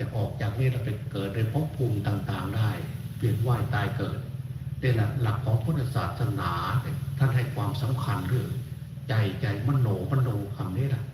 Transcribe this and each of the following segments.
จะออกจากนี้เราไปเกิดในภพภูมิต่างๆ ได้เปลี่ยนว่ายตายเกิดแต่หลักหลักของพุทธศาสนาท่านให้ความสำคัญเรื่องใจใจมโนมโนคำนี้แหละ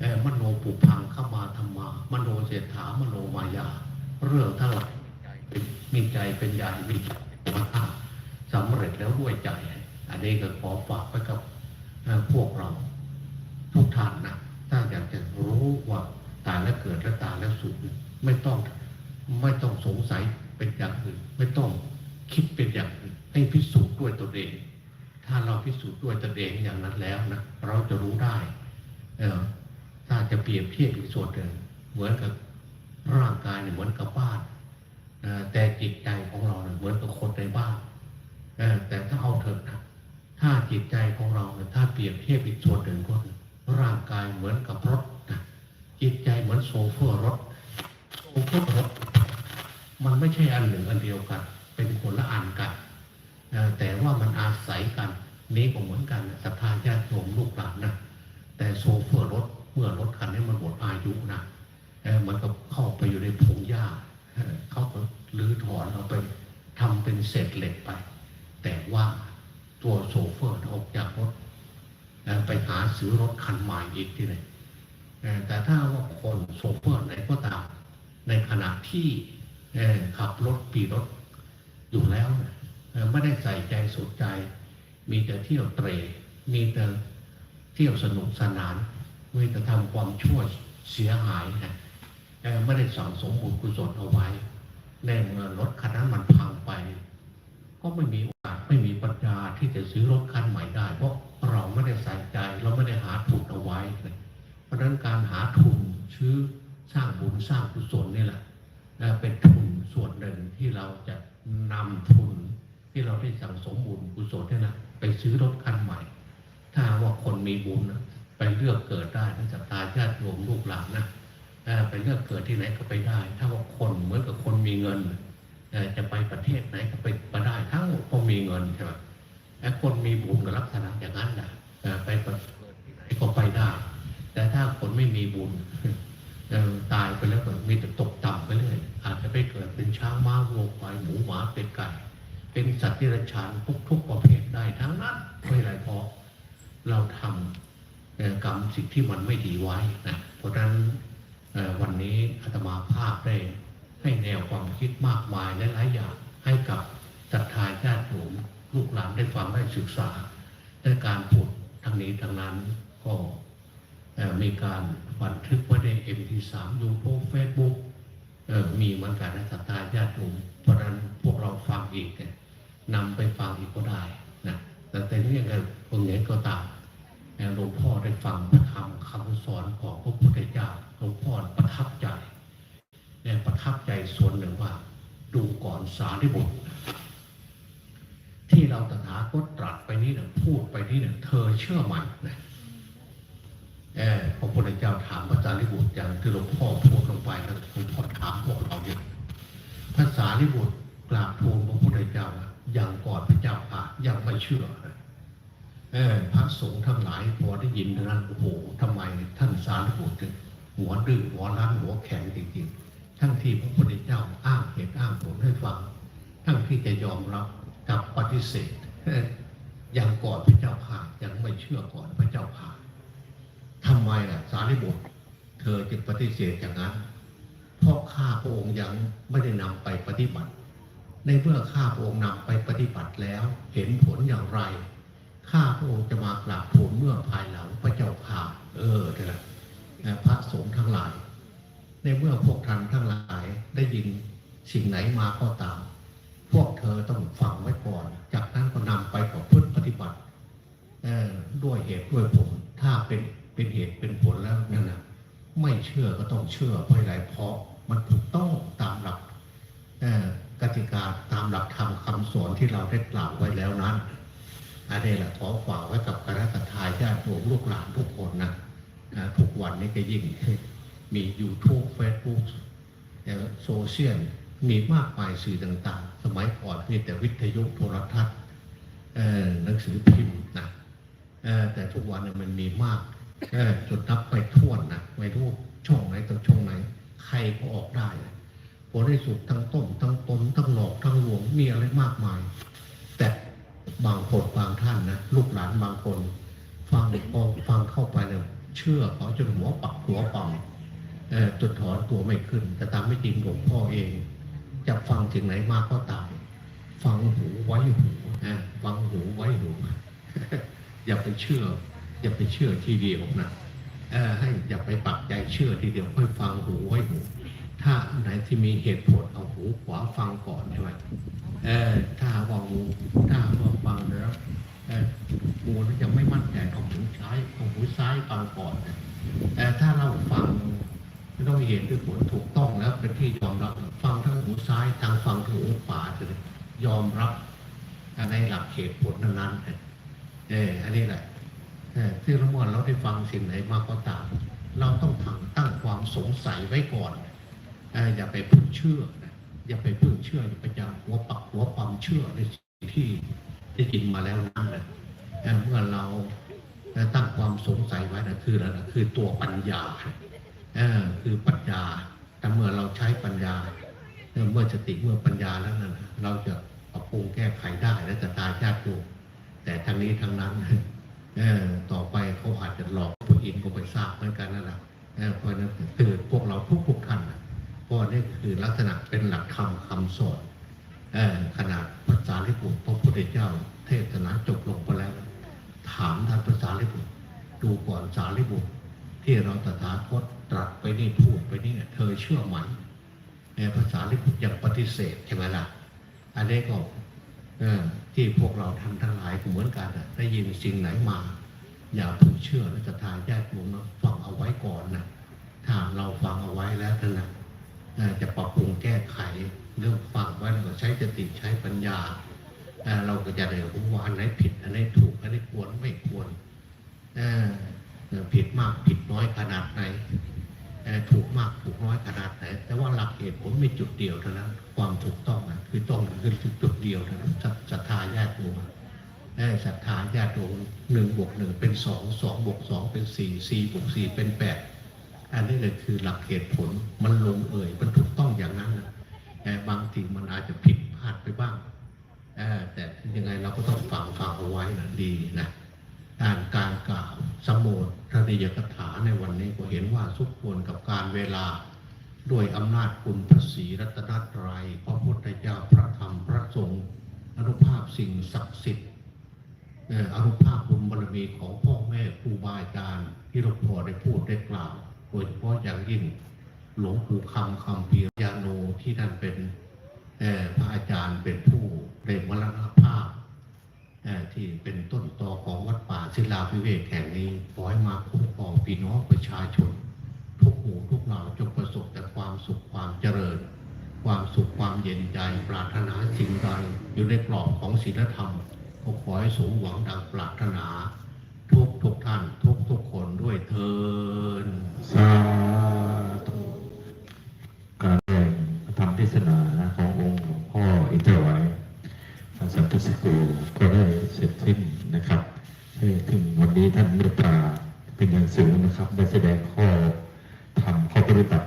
เออมโนปุพังเข้ามาธรรมา มโนเศรษฐามโนมายา เรื่องทั้งหลายมีใจเป็นใหญ่มีใจเป็นมาสำเร็จแล้วด้วยใจ อันนี้ก็ขอฝากไว้กับพวกเรา ทุกท่านนะถ้าอยากจะรู้ว่า แล้วเกิดและตายแล้วสูญไม่ต้องไม่ต้องสงสัยเป็นอย่างอื่น ไม่ต้องคิดเป็นอย่างอื่นให้พิสูจน์ด้วยตนเอง ถ้าเราพิสูจน์ด้วยตนเองอย่างนั้นแล้วนะเราจะรู้ได้เออถ้าจะเปรียบเทียบอีกส่วนหนึ่งเหมือนกับร่างกายเนี่ยเหมือนกับบ้านแต่จิตใจของเราเนี่ยเหมือนกับคนในบ้านแต่ถ้าเอาเถอะนะถ้าจิตใจของเราถ้าเปรียบเทียบอีกส่วนหนึ่งก็คือร่างกายเหมือนกับรถนะจิตใจเหมือน โซเฟอร์รถโซเฟอร์รถมันไม่ใช่อันหนึ่งอันเดียวกัน เป็นคนละอันกันแต่ว่ามันอาศัยกันนี้ก็เหมือนกันศรัทธาญาติโยมลูกหลานนะแต่โซเฟอร์รถเมื่อรถคันนี้มันหมดอายุนะเอ่อมันก็เข้าไปอยู่ในพงหญ้าเขาก็รื้อถอนเอาไปทำเป็นเศษเหล็กไป แต่ว่าตัวโซเฟอร์ออกจากรถไปหาซื้อรถคันใหม่อีกที่ไหน แต่ถ้าว่าคนโซเฟอร์ไหนก็ตาม ในขณะที่ขับรถปีรถอยู่แล้ว ไม่ได้ใส่ใจสนใจ มีแต่เที่ยวเตร มีแต่เที่ยวสนุกสนาน มีแต่ทำความชั่วเสียหายนะไม่ได้สั่งสมบุญกุศลเอาไว้ ในเมื่อรถคันนั้นมันพังไป ก็ไม่มีโอกาสไม่มีปัญญาที่จะซื้อรถคันใหม่ได้ เพราะเราไม่ได้ใส่ใจ เราไม่ได้หาทุนเอาไว้ เราะฉะนั้นการหาทุนซื้อสร้างบุญสร้างกุศลนี่แหละเป็นทุนส่วนหนึ่งที่เราจะนำทุนที่เราได้สั่งสมบุญกุศลเนี่ยนะไปซื้อรถคันใหม่ ถ้าว่าคนมีบุญนะไปเลือกเกิดได้นะจากตาญาติโยมลูกหลานนะไปเลือกเกิดที่ไหนก็ไปได้ ถ้าว่าคนเหมือนกับคนมีเงินจะไปประเทศไหนก็ไปมาได้ทั้งเพราะมีเงินใช่ไหมไอ้คนมีบุญกับลักษณะอย่างนั้น ตายไปแล้วก็มีแต่ตกต่ำไปเรื่อยอาจจะไปเกิดเป็นช้างม้าวัวควายหมูหมาเป็ดไก่ เป็นสัตว์ที่ระชานทุกทุกประเภทได้ทั้งนั้นไม่ไรเพราะเราทำกรรมสิ่งที่มันไม่ดีไว้นะเพราะฉะนั้นวันนี้อาตมาภาพได้ให้แนวความคิดมากมายและหลายอย่างให้กับศรัทธาญาติโยมลูกหลานได้ฟังได้ศึกษาในการพูดทางนี้ทางนั้นก็ มีการบันทึกไว้ใน MP3 YouTube Facebook เอ่อมีเหมือนกันนะศรัทธาญาติโยมเพราะนั้นพวกเราฟังอีกเนี่ยนำไปฟังอีกก็ได้นะแต่แต่นี่ยังไงตรงนี้ก็ตามหลวงพ่อได้ฟังพระธรรมคำสอนของพระพุทธเจ้าหลวงพ่อประทับใจเนี่ยประทับใจส่วนหนึ่งว่า ดูก่อนสารีบุตรที่เราตถาคตตรัสไปนี่เนี่ยพูดไปนี่เนี่ยเธอเชื่อไหมนะ พระพุทธเจ้าถามพระสารีบุตรอย่างที่หลวงพ่อพูดลงไปแล้วหลวงพ่อถามพวกเราเนี่ยพระสารีบุตรกราบทูลพระพุทธเจ้าอย่างก่อนพระเจ้าค่ะยังไม่เชื่อเออพระสงฆ์ทั้งหลายพอได้ยินนั้นโอ้โหทำไมท่านสารีบุตรหัวดื้อหัวรั้นหัวแข็งจริงๆ ทั้งที่พระพุทธเจ้าอ้างเหตุอ้างผลให้ฟัง ทั้งที่จะยอมรับกับปฏิเสธยังก่อนพระเจ้าค่ะยังไม่เชื่อก่อนพระเจ้าค่ะ ทำไมล่ะ สารีบุตร เธอจึงปฏิเสธอย่างนั้น เพราะข้าพระองค์ยังไม่ได้นำไปปฏิบัติ ในเมื่อข้าพระองค์นำไปปฏิบัติแล้ว เห็นผลอย่างไร ข้าพระองค์จะมากราบทูลเมื่อภายหลังพระเจ้าค่ะเออเถอะพระสงฆ์ทั้งหลาย ในเมื่อพวกท่านทั้งหลายได้ยินสิ่งไหนมาก็ตาม พวกเธอต้องฟังไว้ก่อน จากนั้นก็นำไปประพฤติปฏิบัติเออด้วยเหตุด้วยผลถ้าเป็น เป็นเหตุเป็นผลแล้วนั่นนะไม่เชื่อก็ต้องเชื่อเพราะอะไรเพราะมันถูกต้องตามหลักกติกาตามหลักธรรมคำสอนที่เราได้กล่าวไว้แล้วนั้นอันนี้แหละขอฝากไว้กับคณะทาญาติโยมลูกหลานทุกคนนะทุกวันนี้ก็ยิ่งมี YouTube Facebook โซเชียลมีมากมายสื่อต่างๆ สมัยก่อนมีแต่วิทยุโทรทัศน์หนังสือพิมพ์นะแต่ทุกวันนี่ยมันมีมาก จนนับไปทั่วนนะไม่รู้ช่องไหนต่อช่องไหน ใครก็ออกได้ผลที่สุดทั้งต้มทั้งปนทั้งหลอกทั้งหลวงมีอะไรมากมาย แต่บางคนบางท่านนะลูกหลานบางคน ฟังพอฟังเข้าไปเนี่ยเชื่อเขาจนหัวปักหัวปั๊มเอ่อจนถอนตัวไม่ขึ้น แต่ตามไม่จริงหลวงพ่อเอง จะฟังสิ่งไหนมากก็ตามฟังหูไว้หูฟังหูไว้หูอย่าไปเชื่อ อย่าไปเชื่อทีเดียวนะให้อย่าไปปักใจเชื่อทีเดียวค่อยฟังหูไว้หู ถ้าไหนที่มีเหตุผลเอาหูขวาฟังก่อนใช่ไหมเออถ้าว่าหูถ้าว่าฟังแล้วเออหูนั้นยังไม่มั่นใจเอาหูซ้ายเอาหูซ้ายฟังก่อนนะแต่ถ้าเราฟังไม่ต้องเห็นด้วยผลถูกต้องแล้วเป็นที่ยอมรับฟังทั้งหูซ้ายทางฟังทั้งหูขวาจะยอมรับในหลักเหตุผลนั้นๆเอออันนี้แหละ ที่ละมวนเราได้ฟังสิ่งไหนมาก็ตาม เราต้องถังตั้งความสงสัยไว้ก่อนอย่าไปพึ่งเชื่อนะอย่าไปพึ่งเชื่ออย่าไปจำหัวปักหัวปั๊มเชื่อในสิ่งที่ได้ยินมาแล้วนั่นแหละเมื่อเราตั้งความสงสัยไว้นะคืออะไรนะคือตัวปัญญาคือปัญญาแต่เมื่อเราใช้ปัญญาเมื่อสติเมื่อปัญญาแล้วนั่นน่ะเราจะปรับปรุงแก้ไขได้และจะตายญาติโยมแต่ทั้งนี้ทั้งนั้น ต่อไปเขาอาจจะหลอกผู้อินก็ไปทราบเหมือนกันนั่นแหละเพราะนั้นคือพวกเราทุกทุกๆท่านเพราะนี่คือลักษณะเป็นหลักธรรมคำสอนขนาดภาษาลิบุตรพระพุทธเจ้า เทศนาจบลงไปแล้ว ถามท่านภาษาลิบุตรดูก่อนสารีบุตร ที่เราตถาคตตรัสไปนี่พูดไปนี่เธอเชื่อไหมเออภาษาลิบุตรยังปฏิเสธใช่ไหมล่ะอันนี้ก็ ที่พวกเราทำทั้งหลายก็เหมือนกันอะได้ยินสิ่งไหนมา อย่าเพิ่งเชื่อและจะทานญาติโยมนะฟังเอาไว้ก่อนนะถ้าเราฟังเอาไว้แล้วท่านนะจะปรับปรุงแก้ไขเรื่องฟังไว้แล้วก็ใช้สติใช้ปัญญาเราก็จะได้รู้ว่าอันไหนผิดอันไหนถูกอันไหนควรไม่ควรผิดมากผิดน้อยขนาด ถูกมากถูกน้อยขนาดไหนแต่ว่าหลักเหตุผลมีจุดเดียวเท่านั้น ความถูกต้องนะคือต้องคือจุดเดียวเท่านั้นศรัทธาญาติโยมได้ศรัทธาญาติโยมหนึ่งบวกหนึ่งเป็นสองสองบวกสองเป็นสี่สี่บวกสี่เป็นแปดอันนี้เลยคือหลักเหตุผลมันลงเอ่ยมันถูกต้องอย่างนั้นนะแต่บางทีมันอาจจะผิดพลาดไปบ้างแต่ยังไงเราก็ต้องฟังฟังเอาไว้นะดีนะ การการกล่าวสมโภชนิยกถาในวันนี้ก็เห็นว่าสุขควรกับการเวลาด้วยอำนาจคุณพระศรีรัตนตรัยพระพุทธเจ้าพระธรรมพระสงฆ์อนุภาพสิ่งศักดิ์สิทธิ์อนุภาพบุญบารมีของพ่อแม่ครูบาอาจารย์ที่เราพอได้พูดได้กล่าวโดยเฉพาะอย่างยิ่งหลวงปู่คำคำเพียรยาโนที่ท่านเป็นพระอาจารย์เป็นผู้ได้มรณภาพ ที่เป็นต้นตอของวัดป่าศิลาพิเวกแห่งนี้ขอให้มาคุ้มครองพี่น้องประชาชน ทุกหมู่ทุกเหล่าจงประสบแต่ความสุขความเจริญ ความสุขความเย็นใจปรารถนาสิ่งใดอยู่ในกรอบของศีลธรรมก็ขอให้สมหวังดังปรารถนา ทุกทุกท่านทุกทุกคนด้วยเทินสาธุการแรงธรรมเทศนาขององค์หลวงพ่ออินทรไว้ สันตุสโกก็ได้เสร็จสิ้นนะครับให้ถึงวันนี้ท่านเมตตาเป็นอย่างสูงนะครับ ได้แสดงข้อธรรมข้อปฏิบัติ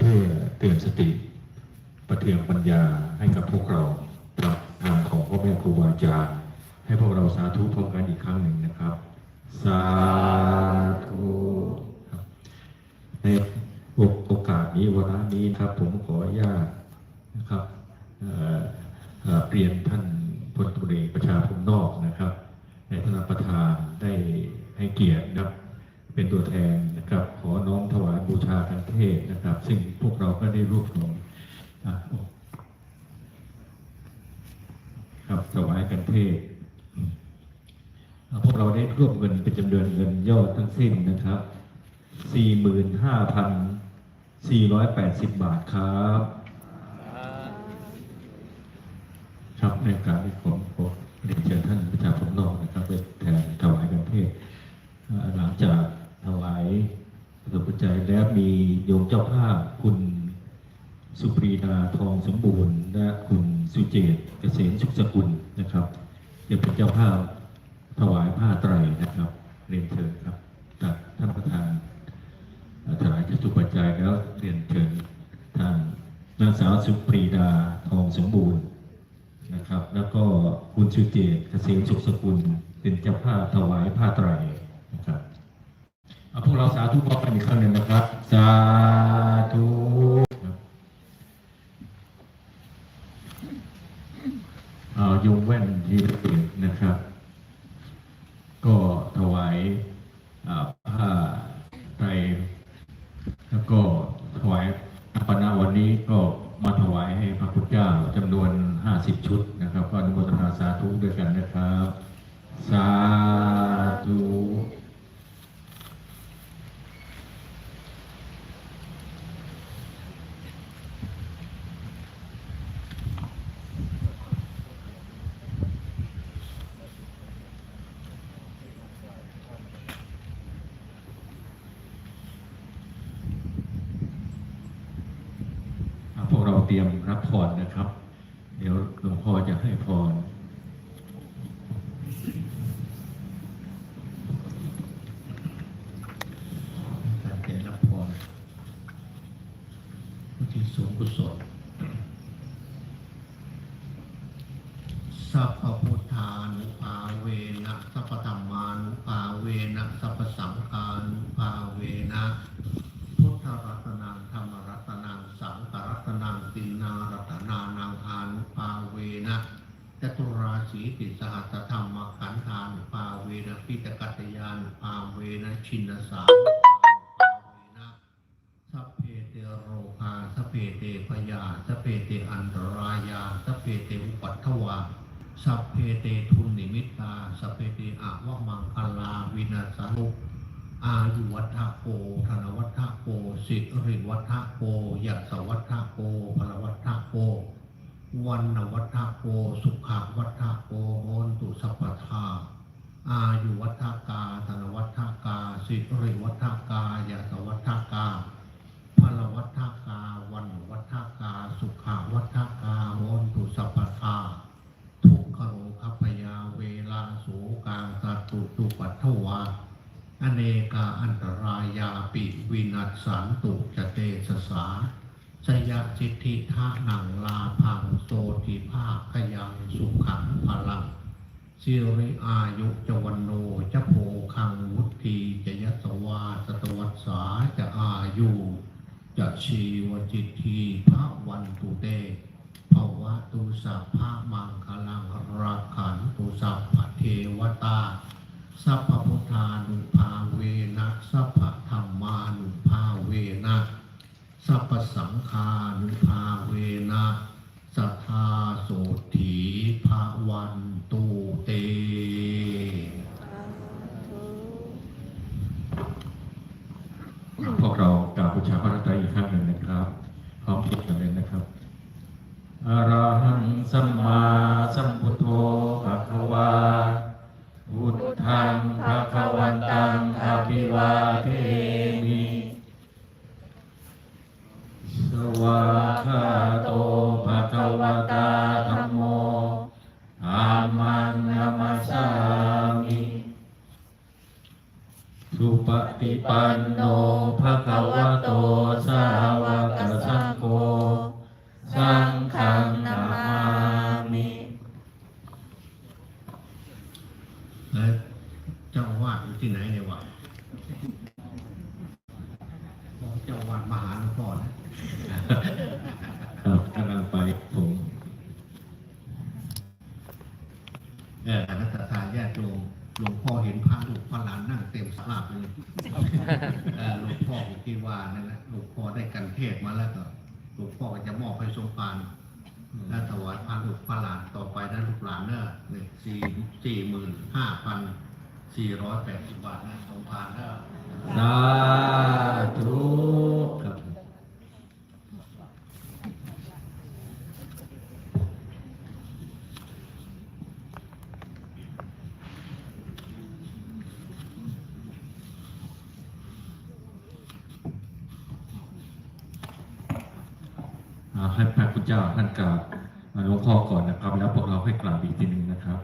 เพื่อเตือนสติ ประเทืองปัญญาให้กับพวกเราปรับทางของพ่อแม่ครูบาอาจารย์ให้พวกเราสาธุพร้อมกันอีกครั้งหนึ่งนะครับ สาธุในโอกาสนี้วาระนี้ครับ ผมขออนุญาตนะครับ เอ่อเอ่อเปลี่ยนท่านพลตำรเอกประชาพมนอกนะครับ ในฐานะประธานได้ให้เกียรตินะครับเป็นตัวแทนนะครับ ขอน้อมถวายบูชาทางเทศนะครับ ซึ่งพวกเราก็ได้รวบรวมครับถวายกันเทศพวกเราได้รวบเงินเป็นจำนวนเงินยอดทั้งสิ้นนะครับ 45,480 บาทครับ ครับในการที่ผมเรียนเชิญท่านประชาชนนอกนะครับไปแทนถวายกันเทศหลังจากถวายพระปัจจัยแล้วมีโยมเจ้าภาพคุณสุปรีนาทองสมบูรณ์ และคุณสุเจตเกษมสุขสกุลนะครับจะเป็นเจ้าภาพถวายผ้าไตรนะครับ เรียนเชิญครับจากท่านประธานถวายจตุปัจจัยแล้วเรียนเชิญทางนางสาวสุปรีดาทองสมบูรณ์ นะครับ แล้วก็คุณชูเจตเกษมสุขสกุล เป็นเจ้าภาพถวายผ้าไตรนะครับเอาพวกเราสาธุพร้อมกันอีกครั้งหนึ่งนะครับ สาธุเอายงแว่นทีเด็ดนะครับ ก็ถวายอ่าผ้าไตร แล้วก็ถวายอัปปนาวันนี้ก็มาถวายให้พระพุทธเจ้าจำนวน 50 ชุดนะครับก็อนุโมทนาสาธุด้วยกันนะครับ สาธุ อะพวกเราเตรียมรับพรนะครับ เดี๋ยวหลวงพ่อจะให้พร ตั้งใจรับพรผู้ที่สูงกุศลสัพพพุทธานุภาเวนะสัพพธรรมานุภาเวนะสัพพสังฆานุภาเวนะพุทธรัตนังธรรมรัตนังสังฆรัตนังตินนารัตนานังอานุภาเวนะ จตุราสีติสหัสธรรมขันธานุภาเวนะพิจกัตยานุภาเวนะชินสานุภาเวนะสัพเพเตโรคาสัพเพเตพยาสัพเพเตอันตรายาสัพเพเตอุปัฏฐวาสัพเพเตทุนนิมิตาสัพเพเตอาวะมังคลาวินาสนุอายุวัฏโกธนวัฏโกสิริวัฏโกยัสวัฏโกพลวัฏโก วันนวัฏโกสุขวัฏโกโหนตุสัพพทาอายุวัฏกาธนวัฏกาสิริวัฏกายาตวัฏกาพลวัฏกา วันวัฏกา สุขาวัฏกาโหนตุสัพพทา ทุกขโรคัพยาเวลาโสกาสัตตุตุปัทถวา อเนกาอันตรายาปิวินัสสันตุจเตสสา ส ยจิตทิทานังลาพังโสติภาคยังสุขังพลังสิริอายุจวันโนจะโพคังวุธีจะยสวาสตวัสสาจะอายุจะชีวจิตทีพระวันตุเตภาวะตุสัพพะมังคลังรักขันตุสัพพะเทวตา สัพพุทธานุภาเวนะสัพพธรรมานุภา สัพสังคานุภาเวนะสัทธาโสถีภาวันตุเต พวกเรากราบบูชาพระรัตนตรัย วาคะโตภะคะวะตาธัมโมอามันนามาสามิสุปฏิปันโนภะคะวะโตสาวกสังโฆ สังฆังนามามิ แล้วเจ้าอาวาดอยู่ที่ไหนเนี่ยวะบอกเจ้าอาวาดมาหาหลวงพ่อ นะครับกำลังไปผมเออคณะทาญาติโยมหลวงพ่อเห็นพระลูกพระหลานนั่งเต็มสลาบเลยเออหลวงพ่อที่ว่านั่นนะหลวงพ่อได้กันเทศมาแล้วก็หลวงพ่อจะมอบให้สมภารและถวายพระลูกพระหลานต่อไปนะลูกหลานเนอะหนึ่งสี่สี่หมื่นห้าพันสี่ร้อยแปดสิบบาทนะสมภารเนอะ สาธุครับ อ่าให้พระคุณเจ้าท่านกราบหลวงพ่อก่อนนะครับ แล้วพวกเราให้กราบอีกทีหนึ่งนะครับ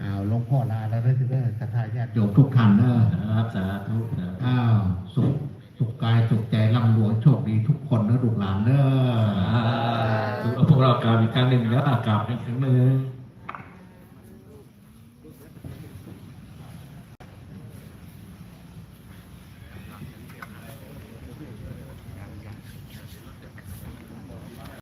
อ้าวหลวง พ่อลาแล้วได้ที่ได้ศรัทธาญาติโยมทุกท่านเนอะครับสาธุอ้าวสุขสุขกายสุขใจร่ำรวยโชคดีทุกคนเนอะลูกหลานเนอะพวกเรากราบอีกครั้งหนึ่งแล้วกราบอีกครั้งหนึ่ง